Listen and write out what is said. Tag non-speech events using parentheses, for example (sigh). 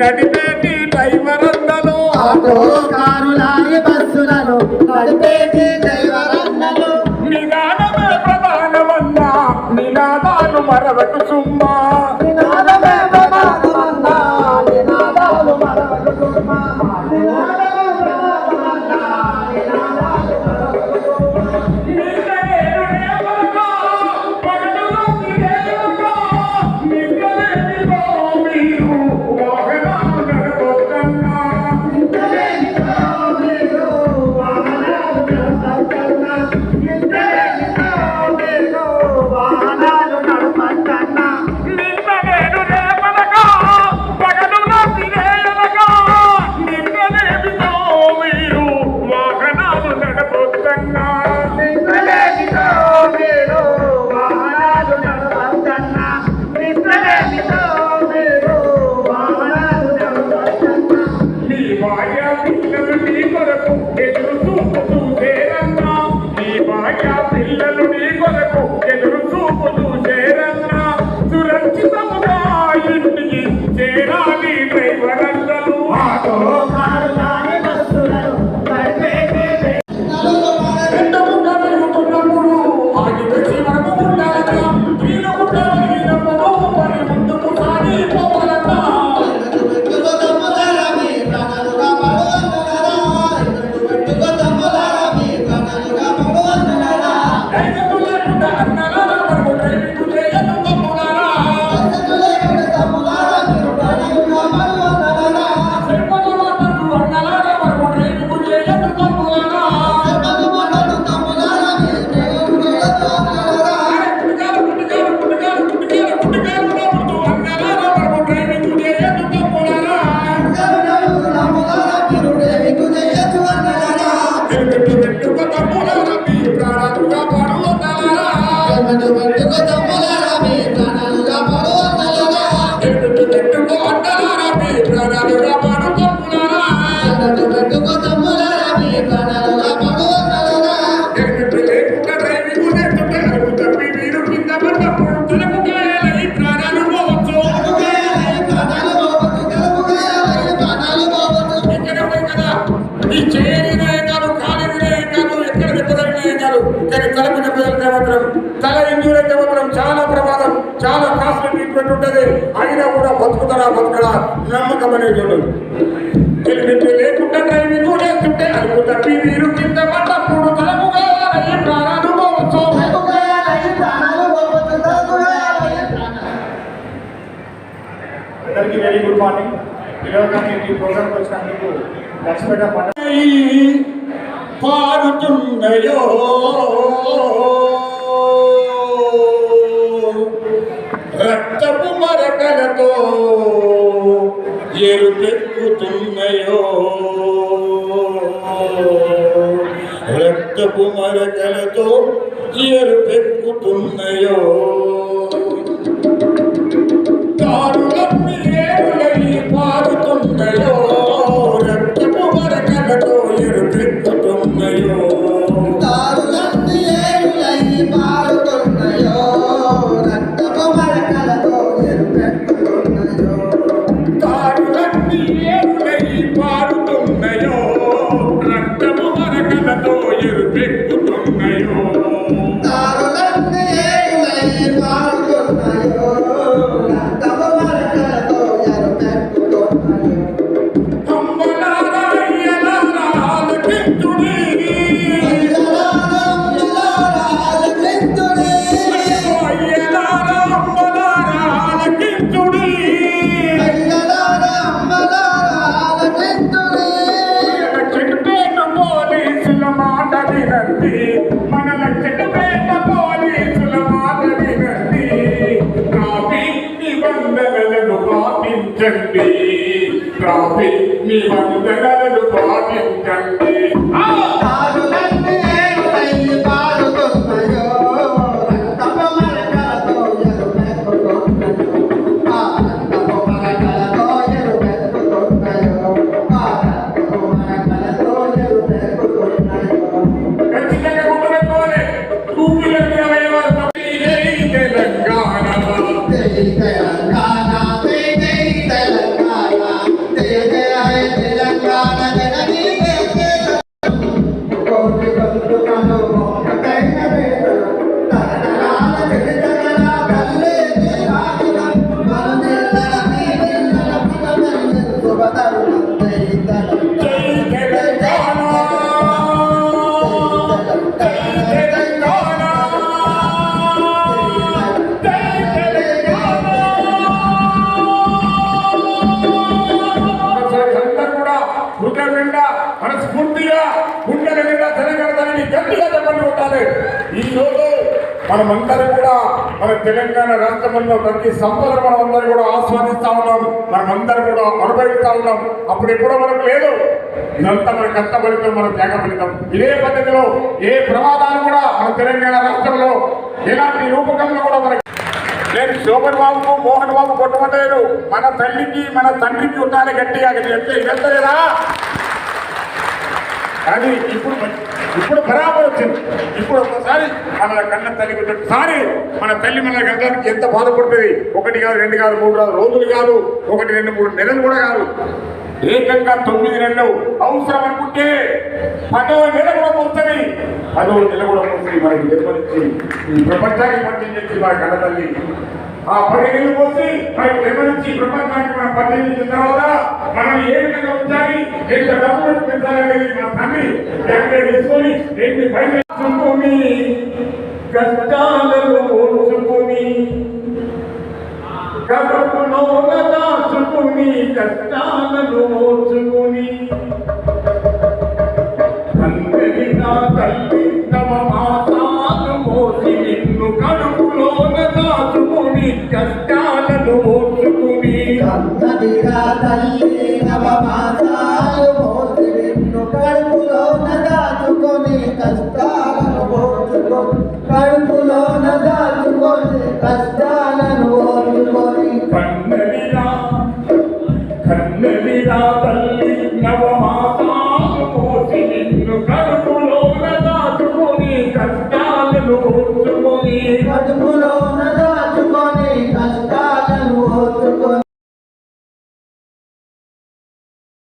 Nadipeti driver అందలో. Auto 打 (laughs) చేశారు. కానీ తలకు దెబ్బతింటే మాత్రం తల ఇంజూర్ అయితే మాత్రం చాలా ప్రమాదం చాలా కాస్ట్లీ ట్రీట్మెంట్ ఉంటుంది. అయినా కూడా బతుకుతారా బతుకడా? నమ్మకం అనేది ఉండదు లేకుండా వెరీ గుడ్ మార్నింగ్. ఈరోజు నాకు ఈ ప్రోగ్రామ్కి వచ్చినందుకు లక్ష్మీపేట పారుతున్నయో రక్తపు మరకలతో ఎరుపెక్కుతున్నాయో రక్తపు మరకలతో ఎరుపెక్కుతున్నాయో Bye. పాటించండి మీ నిబంధనలు పాటించండి. గట్టిగా ఈరోజు ఈ మనమందరం కూడా మన తెలంగాణ రాష్ట్రంలో ప్రతి సంపదను మనం అందరూ కూడా ఆస్వాదిస్తా ఉన్నాం. మనమందరం కూడా అనుభవిస్తా ఉన్నాం. అప్పుడు ఎప్పుడో మనకు లేదు. ఇదంతా మన కష్ట ఫలితం మన త్యాగ ఫలితం ఇదే పద్ధతిలో ఏ ప్రమాదాలు కూడా మన తెలంగాణ రాష్ట్రంలో ఎలాంటి రూపకంలో కూడా మనకి నేను శోభన్ బాబుకు మోహన్ బాబు కొట్టమంటలేదు మన తల్లికి మన తండ్రికి ఉండాలి గట్టిగా. చెప్తే ఇదంతా లేదా? కానీ ఇప్పుడు ఇప్పుడు బరాబర్ వచ్చింది. ఇప్పుడు ఒకసారి మన కన్న తల్లి ఒకసారి మన తల్లి మన గంటలకి ఎంత బాధపడుతుంది? ఒకటి కాదు రెండు కాదు మూడు కాదు రోజులు కాదు ఒకటి రెండు మూడు నెలలు కూడా కాదు. ఏకంగా తొమ్మిది నెలలు అవసరం అనుకుంటే పదవ నెల కూడా పోతుంది. పదవ నెల కూడా పోతుంది మనకి నిర్వహించి ఈ ప్రపంచానికి పరిచయం చేసి మన కన్న తల్లి. ఆ పది పోసి మనకి జన్మనిచ్చి ప్రపంచానికి మనం పరిశీలించిన తర్వాత మనం ఏ విధంగా ఉంచాలి ఎంత డబ్బులు పెంచాలనేది మన తండ్రి క్యాలిక్యులేట్ చేసుకొని ఎన్ని పైసలు చుట్టుకుని కష్టాలను ఓర్చుకుని కడుపులో దాచుకుని కష్టాలను ఓర్చుకుని అందరి నా తల్లి తమ మాసాలు మోసి నిన్ను కడుపు కష్టాలను ఓర్చుకుని కన్నదిరా తల్లిరా.